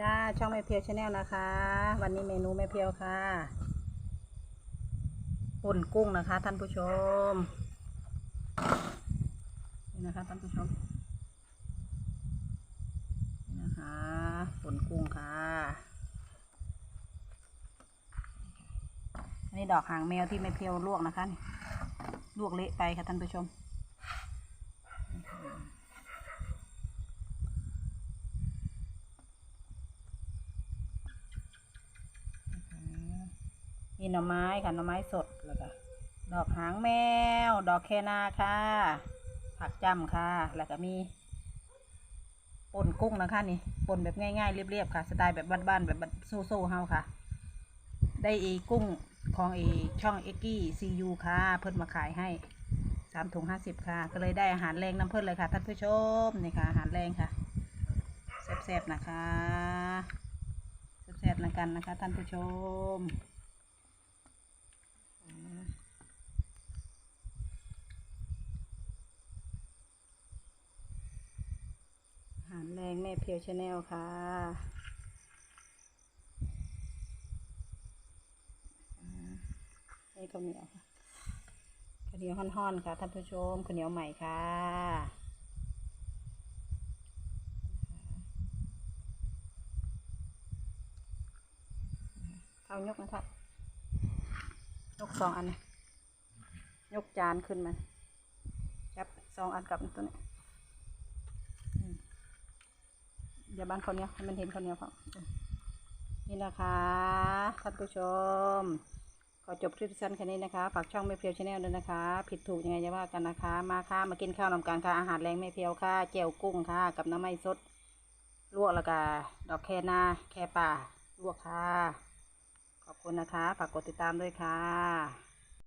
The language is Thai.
จ้าช่องแม่เพียวชาแนลนะคะ วันนี้เมนูแม่เพียวค่ะป่นกุ้งนะคะ ท่านผู้ชมนี่นะคะท่านผู้ชมนี่นะคะป่นกุ้งค่ะอันนี้ดอกหางแมวที่แม่เพียวลวกนะคะลวกเละไปค่ะท่านผู้ชม มีหน่อไม้ค่ะหน่อไม้สดแล้วก็ดอกหางแมว ดอกแคนาค่ะ ผักจำค่ะ แล้วก็มีป่นกุ้งนะคะนี่ป่นแบบง่ายๆเรียบๆค่ะ สไตล์แบบบ้านๆแบบโซ่ๆเฮาค่ะ ได้อีกุ้งของเอช่องเอ็กกี้ซียูค่ะ เพิ่นมาขายให้สามถุงห้าสิบค่ะ ก็เลยได้อาหารแรงน้ำเพิ่นเลยค่ะท่านผู้ชมนี่ค่ะอาหารแรงค่ะแซ่บๆนะคะแซ่บๆนะกันนะคะท่านผู้ชม อาหารแร งแม่เพียวชาแนลค่ะ นี่ข้าวเหนียวค่ะข้าวเหนียวห่อนๆค่ะท่านผู้ชมข้าวเหนียวใหม่ค่ะเท่ายกนะครับยกสองอันนะยกจานขึ้นมาจับสองอันกับตัวนี้ อย่าบ้านเขาเนี้ยให้มันเห็นเขาเนี้ยเขานี่นะคะท่านผู้ชม ขอจบคลิปสั้นแค่นี้นะคะ ฝากช่องไม่เพียวชาแนลด้วยนะคะ ผิดถูกยังไงจะว่ากันนะคะ มาค่ะ มากินข้าวนำกันค่ะ อาหารแรงไม่เพียวค่ะเจียวกุ้งค่ะ กับน้ำไมันสด ลวกแล้วก็ดอกแคนาแคป่า ลวกค่ะ ขอบคุณนะคะ ฝากกดติดตามด้วยค่ะ